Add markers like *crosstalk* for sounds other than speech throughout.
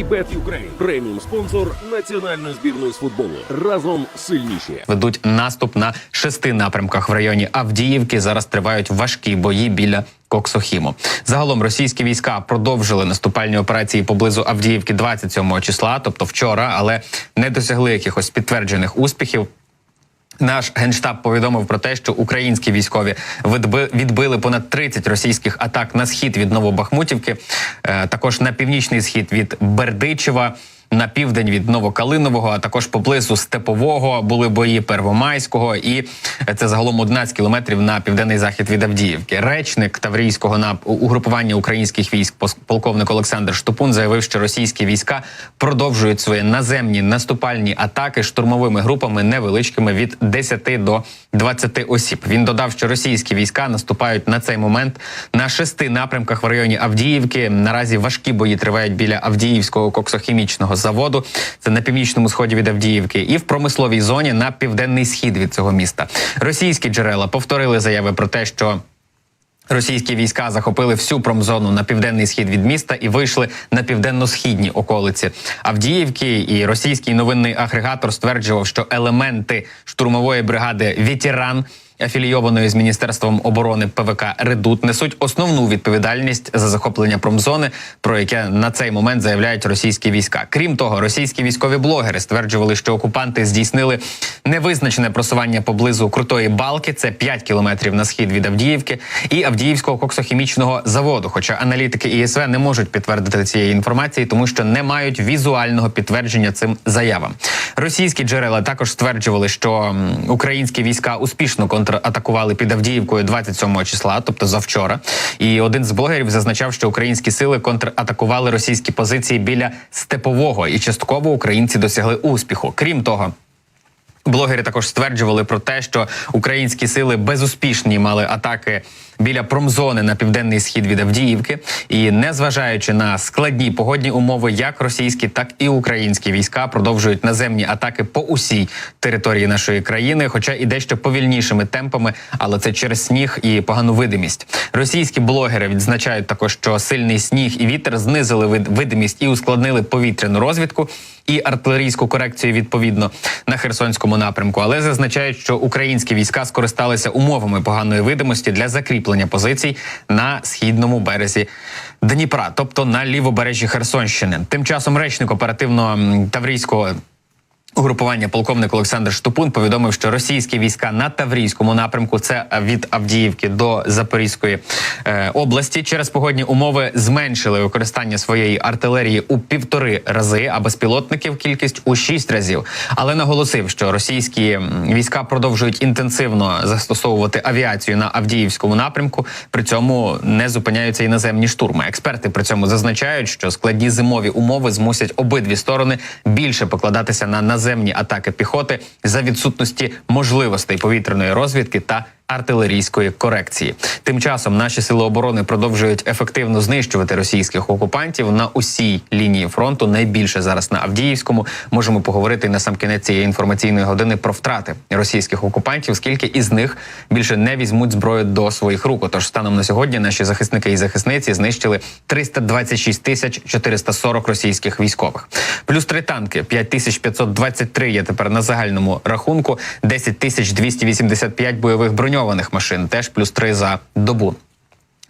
Вібет Юкрейн преміум спонсор національної збірної з футболу. Разом сильніші. ведуть наступ на шести напрямках в районі Авдіївки. Зараз тривають важкі бої біля. Коксохімо загалом російські війська продовжили наступальні операції поблизу Авдіївки 27 числа, тобто вчора, але не досягли якихось підтверджених успіхів. Наш генштаб повідомив про те, що українські військові відби- відбили понад 30 російських атак на схід від Новобахмутівки, е, також на північний схід від Бердичева. На південь від Новокалинового, а також поблизу Степового були бої Первомайського, і це загалом 11 кілометрів на південний захід від Авдіївки. Речник Таврійського нап угрупування українських військ, полковник Олександр Штупун, заявив, що російські війська продовжують свої наземні наступальні атаки штурмовими групами невеличкими від 10 до 20 осіб. Він додав, що російські війська наступають на цей момент на шести напрямках в районі Авдіївки. Наразі важкі бої тривають біля Авдіївського коксохімічного заводу. Це на північному сході від Авдіївки, і в промисловій зоні на південний схід від цього міста. Російські джерела повторили заяви про те, що Російські війська захопили всю промзону на південний схід від міста і вийшли на південно-східні околиці Авдіївки. І російський новинний агрегатор стверджував, що елементи штурмової бригади Ветеран. Афілійованої з міністерством оборони ПВК Редут несуть основну відповідальність за захоплення промзони, про яке на цей момент заявляють російські війська. Крім того, російські військові блогери стверджували, що окупанти здійснили невизначене просування поблизу крутої балки. Це 5 кілометрів на схід від Авдіївки і Авдіївського коксохімічного заводу. Хоча аналітики ІСВ не можуть підтвердити цієї інформації, тому що не мають візуального підтвердження цим заявам. Російські джерела також стверджували, що українські війська успішно контратакували під Авдіївкою 27 числа, тобто завчора. І один з блогерів зазначав, що українські сили контратакували російські позиції біля степового, і частково українці досягли успіху. Крім того. Блогери також стверджували про те, що українські сили безуспішні мали атаки біля промзони на південний схід від Авдіївки, і незважаючи на складні погодні умови, як російські, так і українські війська продовжують наземні атаки по усій території нашої країни, хоча і дещо повільнішими темпами, але це через сніг і погану видимість. Російські блогери відзначають також, що сильний сніг і вітер знизили вид- видимість і ускладнили повітряну розвідку і артилерійську корекцію відповідно на Херсонському напрямку, але зазначають, що українські війська скористалися умовами поганої видимості для закріплення позицій на східному березі Дніпра, тобто на лівобережжі Херсонщини. Тим часом речник оперативно таврійського. Угрупування полковник Олександр Штупун повідомив, що російські війська на Таврійському напрямку це від Авдіївки до Запорізької е, області через погодні умови зменшили використання своєї артилерії у півтори рази, а безпілотників кількість у шість разів. Але наголосив, що російські війська продовжують інтенсивно застосовувати авіацію на Авдіївському напрямку. При цьому не зупиняються і наземні штурми. Експерти при цьому зазначають, що складні зимові умови змусять обидві сторони більше покладатися на наземні атаки піхоти за відсутності можливостей повітряної розвідки та артилерійської корекції. Тим часом наші сили оборони продовжують ефективно знищувати російських окупантів на усій лінії фронту. Найбільше зараз на Авдіївському можемо поговорити на сам кінець цієї інформаційної години про втрати російських окупантів, скільки із них більше не візьмуть зброю до своїх рук. Отож, станом на сьогодні наші захисники і захисниці знищили 326 тисяч 440 російських військових. Плюс три танки 5523 є тепер на загальному рахунку. 10 тисяч 285 бойових броньованих машин, теж плюс три за добу.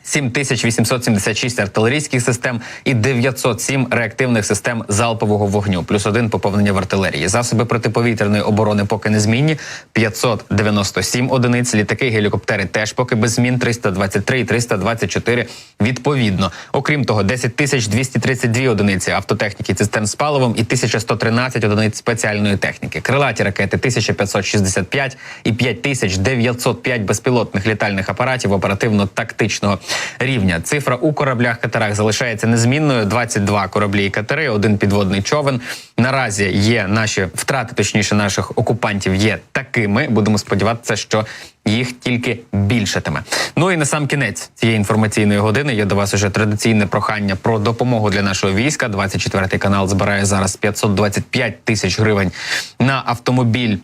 7876 артилерійських систем і 907 реактивних систем залпового вогню, плюс один поповнення в артилерії. Засоби протиповітряної оборони поки незмінні. 597 одиниць. Літаки, гелікоптери теж поки без змін. 323 і 324 відповідно. Окрім того, 10 тисяч 232 одиниці автотехніки цистерн з паливом і 1113 одиниць спеціальної техніки. Крилаті ракети 1565 і 5905 безпілотних літальних апаратів оперативно-тактичного рівня. Цифра у кораблях катерах залишається незмінною: 22 кораблі і катери, один підводний човен. Наразі є наші втрати, точніше, наших окупантів є такими. Будемо сподіватися, що їх тільки більшатиме. Ну і на сам кінець цієї інформаційної години є до вас уже традиційне прохання про допомогу для нашого війська. 24 канал збирає зараз 525 тисяч гривень на автомобіль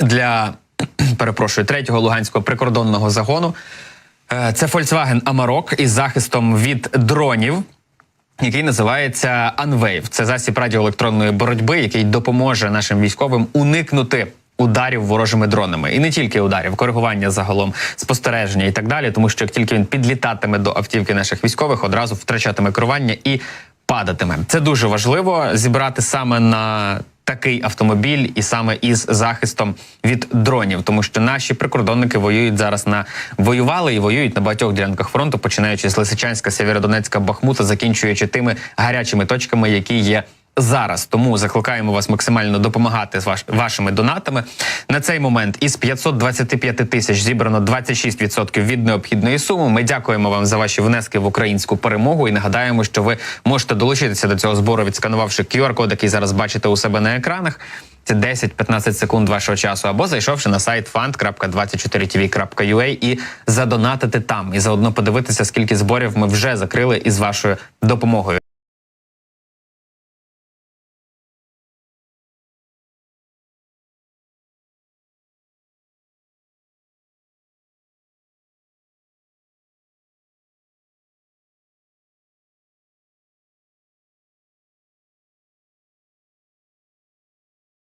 для *clears throat* перепрошую третього луганського прикордонного загону. Е, Це Volkswagen Amarok із захистом від дронів. який називається Unwave. Це засіб радіоелектронної боротьби, який допоможе нашим військовим уникнути. Ударів ворожими дронами і не тільки ударів, коригування загалом спостереження і так далі, тому що як тільки він підлітатиме до автівки наших військових, одразу втрачатиме керування і падатиме. Це дуже важливо зібрати саме на такий автомобіль і саме із захистом від дронів, тому що наші прикордонники воюють зараз на воювали і воюють на багатьох ділянках фронту, починаючи з Лисичанська, Сєвєродонецька, Бахмута, закінчуючи тими гарячими точками, які є. Зараз тому закликаємо вас максимально допомагати з ваш, вашими донатами. На цей момент із 525 тисяч зібрано 26% від необхідної суми. Ми дякуємо вам за ваші внески в українську перемогу і нагадаємо, що ви можете долучитися до цього збору, відсканувавши QR-код, який зараз бачите у себе на екранах. Це 10-15 секунд вашого часу, або зайшовши на сайт fund.24tv.ua і задонатити там, і заодно подивитися, скільки зборів ми вже закрили із вашою допомогою.